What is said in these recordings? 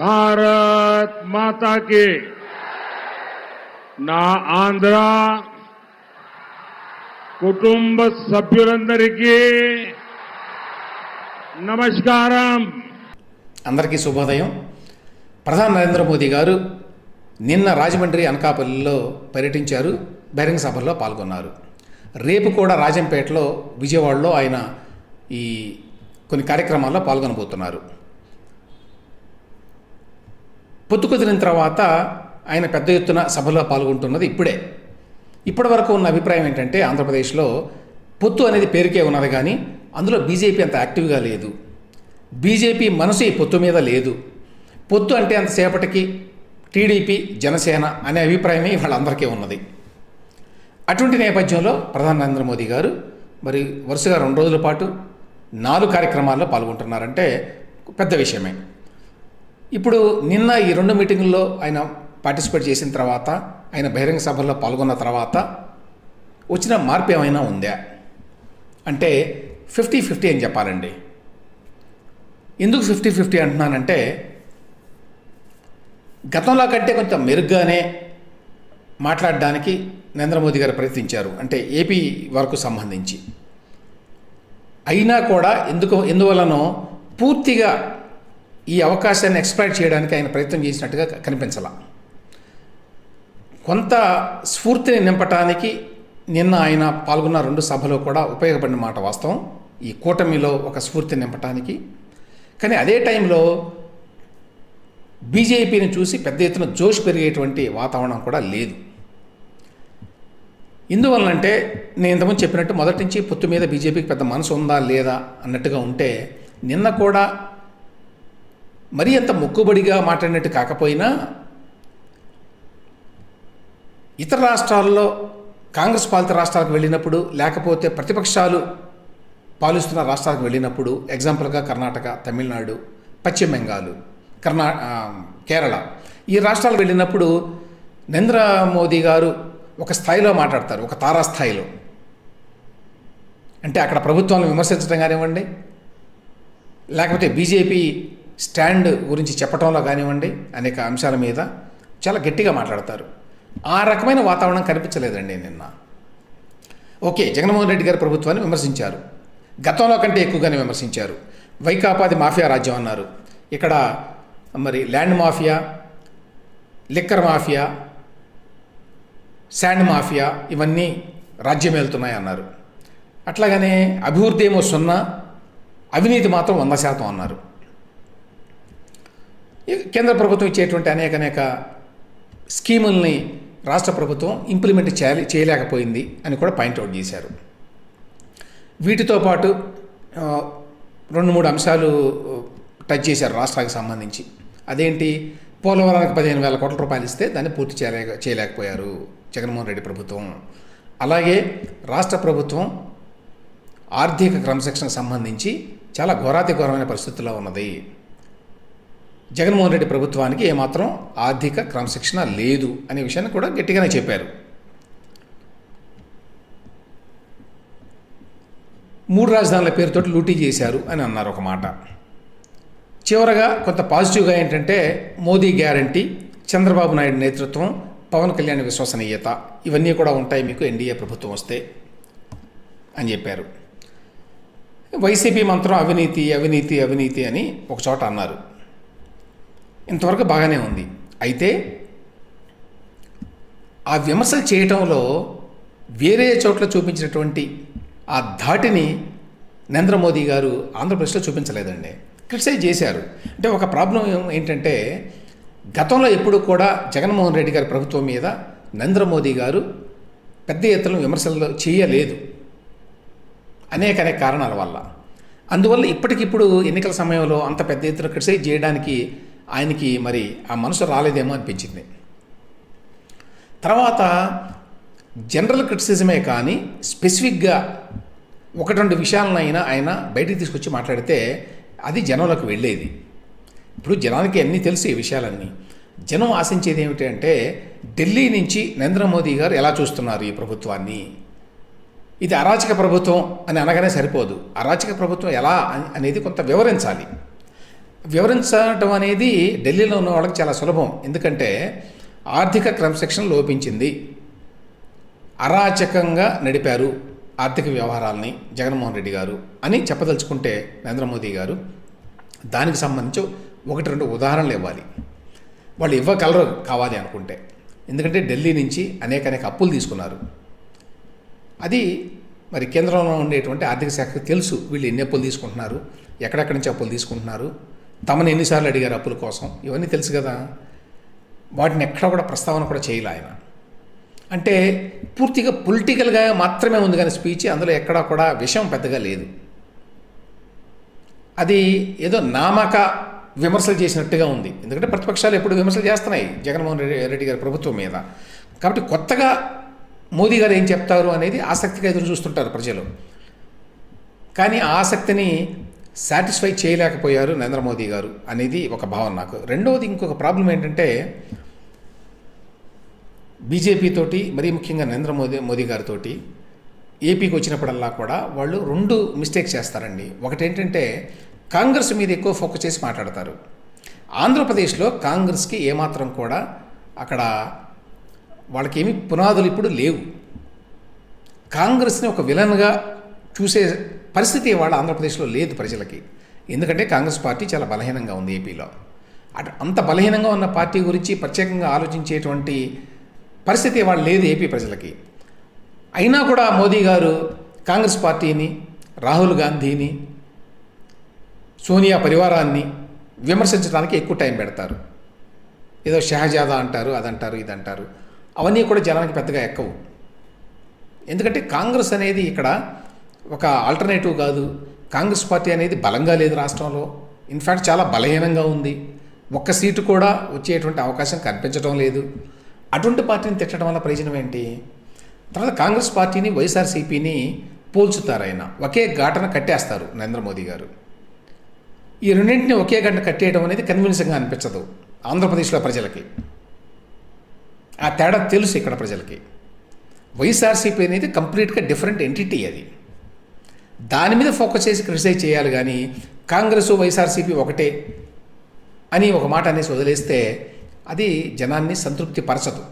భారత్ మాతాకి నా ఆంధ్ర కుటుంబ సభ్యులందరికీ నమస్కారం అందరికీ శుభోదయం ప్రధాని నరేంద్ర మోదీ గారు నిన్న రాజమండ్రి అనకాపల్లిలో పర్యటించారు బహిరంగ సభల్లో పాల్గొన్నారు రేపు కూడా రాజంపేటలో విజయవాడలో ఆయన ఈ కొన్ని కార్యక్రమాల్లో పాల్గొనబోతున్నారు. పొత్తుకొదిరిన తర్వాత ఆయన పెద్ద ఎత్తున సభలో పాల్గొంటున్నది ఇప్పుడే. ఇప్పటి వరకు ఉన్న అభిప్రాయం ఏంటంటే ఆంధ్రప్రదేశ్లో పొత్తు అనేది పేరుకే ఉన్నది కానీ అందులో బీజేపీ అంత యాక్టివ్గా లేదు. బీజేపీ మనసు ఈ పొత్తు మీద లేదు. పొత్తు అంటే అంతసేపటికి టీడీపీ జనసేన అనే అభిప్రాయమే వాళ్ళందరికీ ఉన్నది. అటువంటి నేపథ్యంలో ప్రధాని నరేంద్ర మోదీ గారు మరి వరుసగా రెండు రోజుల పాటు నాలుగు కార్యక్రమాల్లో పాల్గొంటున్నారంటే పెద్ద విషయమే. ఇప్పుడు నిన్న ఈ రెండు మీటింగుల్లో ఆయన పార్టిసిపేట్ చేసిన తర్వాత ఆయన బహిరంగ సభల్లో పాల్గొన్న తర్వాత వచ్చిన మార్పు ఏమైనా ఉందా? అంటే ఫిఫ్టీ ఫిఫ్టీ అని చెప్పాలండి. ఎందుకు ఫిఫ్టీ ఫిఫ్టీ అంటున్నానంటే గతంలో కంటే కొంచెం మెరుగ్గానే మాట్లాడడానికి నరేంద్ర మోదీ గారు ప్రయత్నించారు అంటే ఏపీ వరకు సంబంధించి. అయినా కూడా ఎందుకు ఎందువలనో పూర్తిగా ఈ అవకాశాన్ని ఎక్స్ప్లైట్ చేయడానికి ఆయన ప్రయత్నం చేసినట్టుగా కనిపించాల. కొంత స్ఫూర్తిని నింపటానికి నిన్న ఆయన పాల్గొన్న రెండు సభలో కూడా ఉపయోగపడిన మాట వాస్తవం. ఈ కూటమిలో ఒక స్ఫూర్తిని నింపటానికి. కానీ అదే టైంలో బీజేపీని చూసి పెద్ద ఎత్తున జోష్ పెరిగేటువంటి వాతావరణం కూడా లేదు. ఎందువల్లంటే నేను ఇంతకుముందు చెప్పినట్టు మొదటి నుంచి పొత్తు మీద బీజేపీకి పెద్ద మనసు ఉందా లేదా అన్నట్టుగా ఉంటే నిన్న కూడా మరీ అంత మొక్కుబడిగా మాట్లాడినట్టు కాకపోయినా ఇతర రాష్ట్రాల్లో కాంగ్రెస్ పాలిత రాష్ట్రాలకు వెళ్ళినప్పుడు లేకపోతే ప్రతిపక్షాలు పాలిస్తున్న రాష్ట్రాలకు వెళ్ళినప్పుడు ఎగ్జాంపుల్గా కర్ణాటక తమిళనాడు పశ్చిమ బెంగాల్ కర్ణా కేరళ ఈ రాష్ట్రాలకు వెళ్ళినప్పుడు నరేంద్ర మోదీ గారు ఒక స్థాయిలో మాట్లాడతారు ఒక తారాస్థాయిలో. అంటే అక్కడ ప్రభుత్వాలను విమర్శించడం కానివ్వండి లేకపోతే బీజేపీ స్టాండ్ గురించి చెప్పడంలో కానివ్వండి అనేక అంశాల మీద చాలా గట్టిగా మాట్లాడతారు. ఆ రకమైన వాతావరణం కనిపించలేదండి నిన్న. ఓకే జగన్మోహన్ రెడ్డి గారి ప్రభుత్వాన్ని విమర్శించారు. గతంలో కంటే ఎక్కువగానే విమర్శించారు. వైకాపాది మాఫియా రాజ్యం అన్నారు. ఇక్కడ మరి land mafia liquor mafia sand mafia ఇవన్నీ రాజ్యం వెళ్తున్నాయి అన్నారు. అట్లాగనే అభివృద్ధి ఏమో సున్నా అవినీతి మాత్రం వంద శాతం అన్నారు. కేంద్ర ప్రభుత్వం ఇచ్చేటువంటి అనేక అనేక స్కీముల్ని రాష్ట్ర ప్రభుత్వం ఇంప్లిమెంట్ చేయాలి చేయలేకపోయింది అని కూడా పాయింట్అవుట్ చేశారు. వీటితో పాటు రెండు మూడు అంశాలు టచ్ చేశారు రాష్ట్రానికి సంబంధించి. అదేంటి? పోలవరానికి పదిహేను వేల కోట్ల రూపాయలు ఇస్తే దాన్ని పూర్తి చేయలేక చేయలేకపోయారు జగన్మోహన్ రెడ్డి ప్రభుత్వం. అలాగే రాష్ట్ర ప్రభుత్వం ఆర్థిక క్రమశిక్షణకు సంబంధించి చాలా ఘోరాతి ఘోరమైన పరిస్థితుల్లో ఉన్నది. జగన్మోహన్ రెడ్డి ప్రభుత్వానికి ఏమాత్రం ఆర్థిక క్రమశిక్షణ లేదు అనే విషయాన్ని కూడా గట్టిగానే చెప్పారు. మూడు రాజధానుల పేరుతో లూటీ చేశారు అని అన్నారు ఒక మాట. చివరగా కొంత పాజిటివ్గా ఏంటంటే మోదీ గ్యారంటీ చంద్రబాబు నాయుడు నేతృత్వం పవన్ కళ్యాణ్ విశ్వసనీయత ఇవన్నీ కూడా ఉంటాయి మీకు ఎన్డీఏ ప్రభుత్వం వస్తే అని చెప్పారు. వైసీపీ మంత్రం అవినీతి అవినీతి అవినీతి అని ఒక చోట అన్నారు. ఇంతవరకు బాగానే ఉంది. అయితే ఆ విమర్శలు చేయటంలో వేరే చోట్ల చూపించినటువంటి ఆ ధాటిని నరేంద్ర మోదీ గారు ఆంధ్రప్రదేశ్లో చూపించలేదండి. క్రిటిసైజ్ చేశారు. అంటే ఒక ప్రాబ్లం ఏంటంటే గతంలో ఎప్పుడు కూడా జగన్మోహన్ రెడ్డి గారి ప్రభుత్వం మీద నరేంద్ర మోదీ గారు పెద్ద ఎత్తున విమర్శలు చేయలేదు. అనేక అనేక కారణాల వల్ల. అందువల్ల ఇప్పటికిప్పుడు ఎన్నికల సమయంలో అంత పెద్ద ఎత్తున క్రిటిసైజ్ చేయడానికి ఆయనకి మరి ఆ మనసు రాలేదేమో అనిపించింది. తర్వాత జనరల్ క్రిటిసిజమే కానీ స్పెసిఫిక్గా ఒకటి రెండు విషయాలనైనా ఆయన బయటికి తీసుకొచ్చి మాట్లాడితే అది జనంలోకి వెళ్ళేది. ఇప్పుడు జనానికి అన్నీ తెలుసు ఈ విషయాలన్నీ. జనం ఆశించేది ఏమిటి అంటే ఢిల్లీ నుంచి నరేంద్ర మోదీ గారు ఎలా చూస్తున్నారు ఈ ప్రభుత్వాన్ని? ఇది అరాచక ప్రభుత్వం అని అనగానే సరిపోదు. అరాచక ప్రభుత్వం ఎలా అని- అనేది కొంత వివరించాలి. వివరించడం అనేది ఢిల్లీలో ఉన్న వాళ్ళకి చాలా సులభం. ఎందుకంటే ఆర్థిక క్రమశిక్షణ లోపించింది. అరాచకంగా నడిపారు ఆర్థిక వ్యవహారాలని జగన్మోహన్ రెడ్డి గారు అని చెప్పదలుచుకుంటే నరేంద్ర మోదీ గారు దానికి సంబంధించి ఒకటి రెండు ఉదాహరణలు ఇవ్వాలి. వాళ్ళు ఇవ్వగలరు కావాలి అనుకుంటే. ఎందుకంటే ఢిల్లీ నుంచి అనేక అనేక అప్పులు తీసుకున్నారు. అది మరి కేంద్రంలో ఉండేటువంటి ఆర్థిక శాఖకు తెలుసు వీళ్ళు ఎన్ని అప్పులు తీసుకుంటున్నారు ఎక్కడెక్కడి నుంచి అప్పులు తీసుకుంటున్నారు తమను ఎన్నిసార్లు అడిగారు అప్పుల కోసం? ఇవన్నీ తెలుసు కదా. వాటిని ఎక్కడ కూడా ప్రస్తావన కూడా చేయాలి ఆయన. అంటే పూర్తిగా పొలిటికల్గా మాత్రమే ఉంది కానీ స్పీచ్ అందులో ఎక్కడా కూడా విషయం పెద్దగా లేదు. అది ఏదో నామక విమర్శలు చేసినట్టుగా ఉంది. ఎందుకంటే ప్రతిపక్షాలు ఎప్పుడు విమర్శలు చేస్తున్నాయి జగన్మోహన్ రెడ్డి రెడ్డి గారి ప్రభుత్వం మీద. కాబట్టి కొత్తగా మోదీ గారు ఏం చెప్తారు అనేది ఆసక్తిగా ఎదురు చూస్తుంటారు ప్రజలు. కానీ ఆసక్తిని సాటిస్ఫై చేయలేకపోయారు నరేంద్ర మోదీ గారు అనేది ఒక భావన నాకు. రెండవది ఇంకొక ప్రాబ్లం ఏంటంటే బీజేపీ తోటి మరీ ముఖ్యంగా నరేంద్ర మోదీ మోదీ గారితో ఏపీకి వచ్చినప్పుడల్లా కూడా వాళ్ళు రెండు మిస్టేక్స్ చేస్తారండి. ఒకటి ఏంటంటే కాంగ్రెస్ మీద ఎక్కువ ఫోకస్ చేసి మాట్లాడతారు. ఆంధ్రప్రదేశ్లో కాంగ్రెస్కి ఏమాత్రం కూడా అక్కడ వాళ్ళకేమి పునాదులు ఇప్పుడు లేవు. కాంగ్రెస్ని ఒక విలన్గా చూసే పరిస్థితి వాళ్ళ ఆంధ్రప్రదేశ్లో లేదు ప్రజలకి. ఎందుకంటే కాంగ్రెస్ పార్టీ చాలా బలహీనంగా ఉంది ఏపీలో. అటు అంత బలహీనంగా ఉన్న పార్టీ గురించి ప్రత్యేకంగా ఆలోచించేటువంటి పరిస్థితి ఇవాళ లేదు ఏపీ ప్రజలకి. అయినా కూడా మోదీ గారు కాంగ్రెస్ పార్టీని రాహుల్ గాంధీని సోనియా పరివారాన్ని విమర్శించడానికి ఎక్కువ టైం పెడతారు. ఏదో షహజాదా అంటారు అదంటారు ఇదంటారు. అవన్నీ కూడా జనానికి పెద్దగా ఎక్కవు. ఎందుకంటే కాంగ్రెస్ అనేది ఇక్కడ ఒక ఆల్టర్నేటివ్ కాదు. కాంగ్రెస్ పార్టీ అనేది బలంగా లేదు రాష్ట్రంలో. ఇన్ఫ్యాక్ట్ చాలా బలహీనంగా ఉంది. ఒక్క సీటు కూడా వచ్చేటువంటి అవకాశం కనిపించడం లేదు. అటువంటి పార్టీని తిట్టడం వల్ల ప్రయోజనం ఏంటి? తర్వాత కాంగ్రెస్ పార్టీని వైఎస్ఆర్సీపీని పోల్చుతారు ఆయన. ఒకే ఘాటన కట్టేస్తారు నరేంద్ర మోదీ గారు. ఈ రెండింటిని ఒకే గంట కట్టేయడం అనేది కన్విన్సింగ్గా అనిపించదు ఆంధ్రప్రదేశ్లో ప్రజలకి. ఆ తేడా తెలుసు ఇక్కడ ప్రజలకి. వైఎస్ఆర్సీపీ అనేది కంప్లీట్గా డిఫరెంట్ ఎంటిటీ అది. దాని మీద ఫోకస్ చేసి క్రిటిసైజ్ చేయాలి కానీ కాంగ్రెస్ వైఎస్ఆర్సీపీ ఒకటే అని ఒక మాట అనేసి వదిలేస్తే అది జనాన్ని సంతృప్తి పరచదు.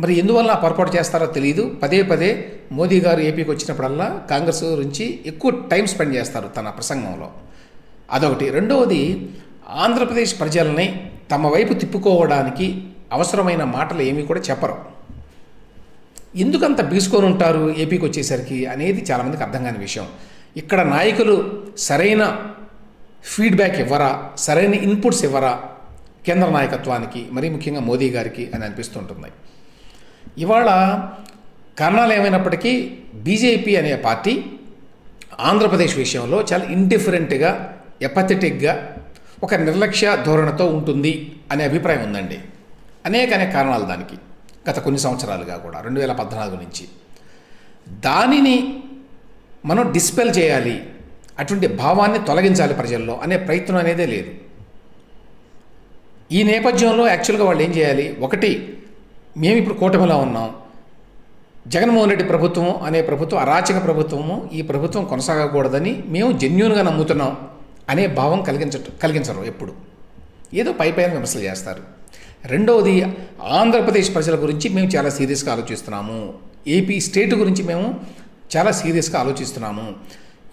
మరి ఎందువల్ల పొరపాటు చేస్తారో తెలియదు పదే పదే మోదీ గారు ఏపీకి వచ్చినప్పుడల్లా కాంగ్రెస్ గురించి ఎక్కువ టైం స్పెండ్ చేస్తారు తన ప్రసంగంలో. అదొకటి. రెండవది ఆంధ్రప్రదేశ్ ప్రజల్ని తమ వైపు తిప్పుకోవడానికి అవసరమైన మాటలు ఏమీ కూడా చెప్పరు. ఎందుకంత బీసుకొని ఉంటారు ఏపీకి వచ్చేసరికి అనేది చాలామందికి అర్థం కాని విషయం. ఇక్కడ నాయకులు సరైన ఫీడ్బ్యాక్ ఇవ్వరా సరైన ఇన్పుట్స్ ఇవ్వరా కేంద్ర నాయకత్వానికి మరీ ముఖ్యంగా మోదీ గారికి అని అనిపిస్తుంటుంది. ఇవాళ కారణాలు ఏమైనప్పటికీ బీజేపీ అనే పార్టీ ఆంధ్రప్రదేశ్ విషయంలో చాలా ఇండిఫరెంట్గా ఎపథెటిక్గా ఒక నిర్లక్ష్య ధోరణితో ఉంటుంది అనే అభిప్రాయం ఉందండి. అనేక అనేక కారణాలు దానికి. గత కొన్ని సంవత్సరాలుగా కూడా రెండు వేల పద్నాలుగు నుంచి. దానిని మనం డిస్పెల్ చేయాలి అటువంటి భావాన్ని తొలగించాలి ప్రజల్లో అనే ప్రయత్నం అనేదే లేదు. ఈ నేపథ్యంలో యాక్చువల్గా వాళ్ళు ఏం చేయాలి ఒకటి మేము ఇప్పుడు కూటమిలో ఉన్నాం జగన్మోహన్ రెడ్డి ప్రభుత్వం అనే ప్రభుత్వం అరాచక ప్రభుత్వము ఈ ప్రభుత్వం కొనసాగకూడదని మేము జెన్యున్గా నమ్ముతున్నాం అనే భావం కలిగించ కలిగించరు ఎప్పుడు. ఏదో పై పైన విమర్శలు చేస్తారు. రెండవది ఆంధ్రప్రదేశ్ ప్రజల గురించి మేము చాలా సీరియస్గా ఆలోచిస్తున్నాము. ఏపీ స్టేట్ గురించి మేము చాలా సీరియస్గా ఆలోచిస్తున్నాము.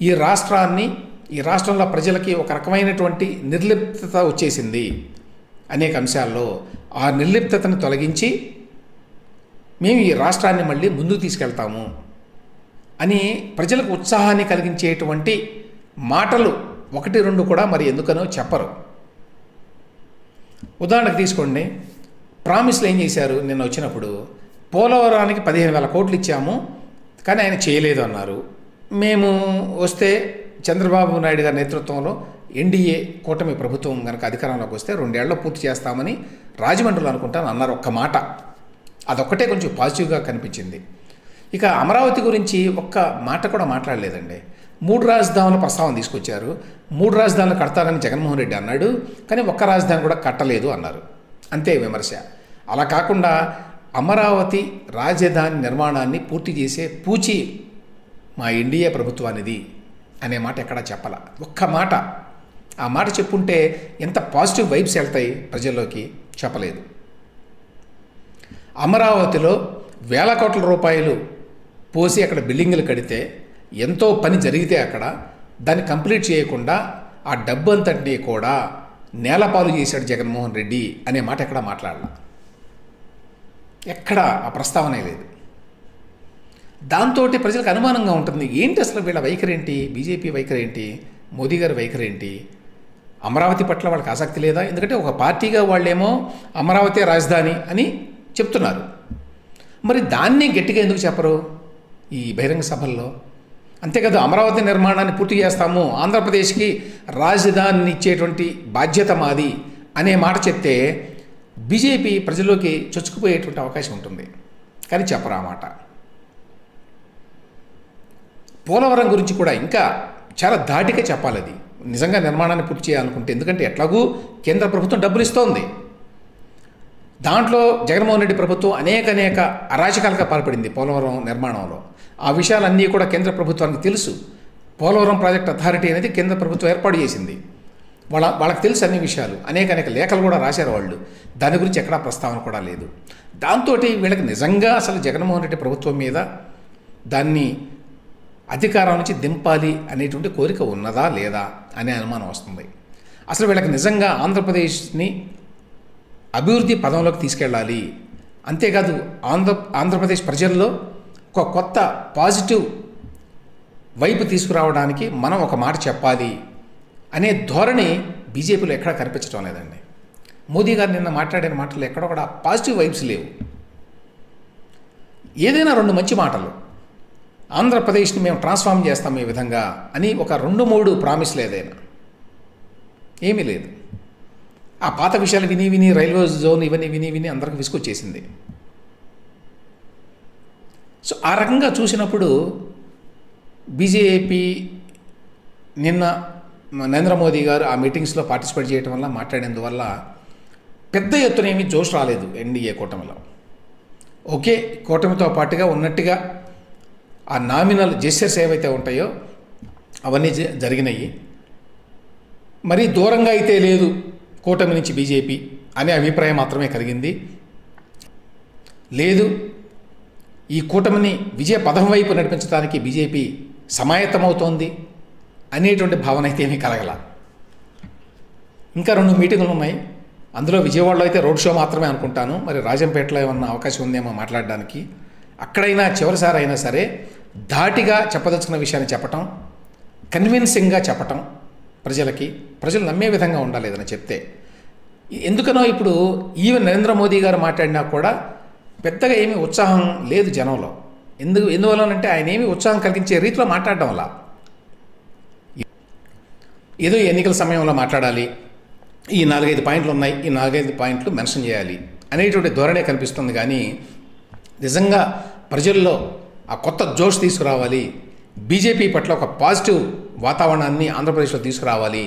ఈ రాష్ట్రాన్ని ఈ రాష్ట్రంలో ప్రజలకి ఒక రకమైనటువంటి నిర్లిప్తత వచ్చేసింది అనేక అంశాల్లో. ఆ నిర్లిప్తతను తొలగించి మేము ఈ రాష్ట్రాన్ని మళ్ళీ ముందుకు తీసుకెళ్తాము అని ప్రజలకు ఉత్సాహాన్ని కలిగించేటువంటి మాటలు ఒకటి రెండు కూడా మరి ఎందుకనో చెప్పరు. ఉదాహరణకు తీసుకోండి. ప్రామిస్లు ఏం చేశారు? నిన్న వచ్చినప్పుడు పోలవరానికి పదిహేను వేల కోట్లు ఇచ్చాము కానీ ఆయన చేయలేదు అన్నారు. మేము వస్తే చంద్రబాబు నాయుడు గారి నేతృత్వంలో ఎన్డీఏ కూటమి ప్రభుత్వం కనుక అధికారంలోకి వస్తే రెండేళ్ళలో పూర్తి చేస్తామని రాజమండ్రిలో అనుకుంటాను అన్నారు ఒక్క మాట. అదొక్కటే కొంచెం పాజిటివ్గా కనిపించింది. ఇక అమరావతి గురించి ఒక్క మాట కూడా మాట్లాడలేదండి. మూడు రాజధానుల ప్రస్తావన తీసుకొచ్చారు. మూడు రాజధానులు కడతారని జగన్మోహన్ రెడ్డి అన్నాడు. కానీ ఒక్క రాజధాని కూడా కట్టలేదు అన్నారు. అంతే విమర్శ. అలా కాకుండా అమరావతి రాజధాని నిర్మాణాన్ని పూర్తి చేసే పూచి మా ఎన్డీఏ ప్రభుత్వానిది అనే మాట ఎక్కడా చెప్పాల. ఒక్క మాట. ఆ మాట చెప్పుంటే ఎంత పాజిటివ్ వైబ్స్ వెళ్తాయి ప్రజల్లోకి చెప్పలేదు. అమరావతిలో వేల కోట్ల రూపాయలు పోసి అక్కడ బిల్డింగులు కడితే ఎంతో పని జరిగితే అక్కడ దాన్ని కంప్లీట్ చేయకుండా ఆ డబ్బు అంతటినీ కూడా నేలపాలు చేశాడు జగన్మోహన్ రెడ్డి అనే మాట ఎక్కడ మాట్లాడలా. ఎక్కడ ఆ ప్రస్తావనే లేదు. దాంతో ప్రజలకు అనుమానంగా ఉంటుంది ఏంటి అసలు వీళ్ళ వైఖరి ఏంటి బీజేపీ వైఖరి ఏంటి మోదీ గారి వైఖరి ఏంటి అమరావతి పట్ల వాళ్ళకి ఆసక్తి లేదా? ఎందుకంటే ఒక పార్టీగా వాళ్ళేమో అమరావతి రాజధాని అని చెప్తున్నారు. మరి దాన్ని గట్టిగా ఎందుకు చెప్పరు ఈ బహిరంగ సభల్లో? అంతేకాదు అమరావతి నిర్మాణాన్ని పూర్తి చేస్తాము. ఆంధ్రప్రదేశ్కి రాజధానిని ఇచ్చేటువంటి బాధ్యత మాది అనే మాట చెప్తే బీజేపీ ప్రజల్లోకి చొచ్చుకుపోయేటువంటి అవకాశం ఉంటుంది. కానీ చెప్పరా మాట? పోలవరం గురించి కూడా ఇంకా చాలా ధాటిగా చెప్పాలి అది నిజంగా నిర్మాణాన్ని పూర్తి చేయాలనుకుంటే ఎందుకంటే ఎట్లాగూ కేంద్ర ప్రభుత్వం డబ్బులు ఇస్తోంది దాంట్లో జగన్మోహన్ రెడ్డి ప్రభుత్వం అనేక అనేక అరాచకాలుగా పాల్పడింది పోలవరం నిర్మాణంలో. ఆ విషయాలన్నీ కూడా కేంద్ర ప్రభుత్వానికి తెలుసు. పోలవరం ప్రాజెక్ట్ అథారిటీ అనేది కేంద్ర ప్రభుత్వం ఏర్పాటు చేసింది. వాళ్ళ వాళ్ళకి తెలుసు అన్ని విషయాలు. అనేక అనేక లేఖలు కూడా రాశారు వాళ్ళు. దాని గురించి ఎక్కడా ప్రస్తావన కూడా లేదు. దాంతో వీళ్ళకి నిజంగా అసలు జగన్మోహన్ రెడ్డి ప్రభుత్వం మీద దాన్ని అధికారం నుంచి దింపాలి అనేటువంటి కోరిక ఉన్నదా లేదా అనే అనుమానం వస్తుంది. అసలు వీళ్ళకి నిజంగా ఆంధ్రప్రదేశ్ని అభివృద్ధి పదంలోకి తీసుకెళ్ళాలి. అంతేకాదు ఆంధ్ర ఆంధ్రప్రదేశ్ ప్రజల్లో ఒక కొత్త పాజిటివ్ వైపు తీసుకురావడానికి మనం ఒక మాట చెప్పాలి అనే ధోరణి బీజేపీలో ఎక్కడా కనిపించడం లేదండి. మోదీ గారు నిన్న మాట్లాడిన మాటలు ఎక్కడ కూడా పాజిటివ్ వైబ్స్ లేవు. ఏదైనా రెండు మంచి మాటలు ఆంధ్రప్రదేశ్ని మేము ట్రాన్స్ఫార్మ్ చేస్తాం ఈ విధంగా అని ఒక రెండు మూడు ప్రామిస్లు ఏదైనా. ఏమీ లేదు. ఆ పాత విషయాలు విని విని రైల్వే జోన్ ఇవన్నీ విని విని అందరికి విసుకొచ్చేసింది సో ఆ రకంగా చూసినప్పుడు బీజేపీ నిన్న నరేంద్ర మోదీ గారు ఆ మీటింగ్స్లో పార్టిసిపేట్ చేయడం వల్ల మాట్లాడేందువల్ల పెద్ద ఎత్తున ఏమీ జోష్ రాలేదు ఎన్డీఏ కూటమిలో. ఓకే కూటమితో పాటుగా ఉన్నట్టుగా ఆ నామినల్ జెస్టర్స్ ఏవైతే ఉంటాయో అవన్నీ జ- జరిగినాయి. మరీ దూరంగా అయితే లేదు కూటమి నుంచి బీజేపీ అనే అభిప్రాయం మాత్రమే కలిగింది. లేదు ఈ కూటమిని విజయ పదం వైపు నడిపించడానికి బీజేపీ సమాయత్తమవుతోంది అనేటువంటి భావన అయితే ఏమీ కలగల. ఇంకా రెండు మీటింగులు ఉన్నాయి. అందులో విజయవాడలో అయితే రోడ్ షో మాత్రమే అనుకుంటాను. మరి రాజంపేటలో ఏమన్నా అవకాశం ఉందేమో మాట్లాడడానికి. అక్కడైనా చివరిసారి అయినా సరే ధాటిగా చెప్పదలుచుకున్న విషయాన్ని చెప్పటం కన్విన్సింగ్గా చెప్పటం ప్రజలకి ప్రజలు నమ్మే విధంగా ఉండాలి ఏదైనా చెప్తే. ఎందుకనో ఇప్పుడు ఈవెన్ నరేంద్ర మోదీ గారు మాట్లాడినా కూడా పెద్దగా ఏమీ ఉత్సాహం లేదు జనంలో. ఎందుకు ఎందువలనంటే ఆయన ఏమి ఉత్సాహం కలిగించే రీతిలో మాట్లాడడం వల్ల. ఏదో ఎన్నికల సమయంలో మాట్లాడాలి ఈ నాలుగైదు పాయింట్లు ఉన్నాయి ఈ నాలుగైదు పాయింట్లు మెన్షన్ చేయాలి అనేటువంటి ధోరణే కనిపిస్తుంది కానీ నిజంగా ప్రజల్లో ఆ కొత్త జోష్ తీసుకురావాలి బీజేపీ పట్ల ఒక పాజిటివ్ వాతావరణాన్ని ఆంధ్రప్రదేశ్లో తీసుకురావాలి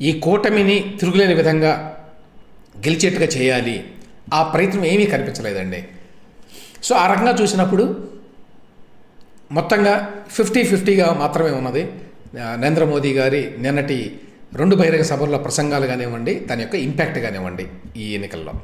ఈ కూటమిని తిరుగులేని విధంగా గెలిచేట్టుగా చేయాలి ఆ ప్రయత్నం ఏమీ కనిపించలేదండి. సో ఆ రకంగా చూసినప్పుడు మొత్తంగా ఫిఫ్టీ ఫిఫ్టీగా మాత్రమే ఉన్నది. నరేంద్ర మోదీ గారి నిన్నటి రెండు బహిరంగ సభల్లో ప్రసంగాలు కానివ్వండి దాని యొక్క ఇంపాక్ట్ కానివ్వండి ఈ ఎన్నికల్లో.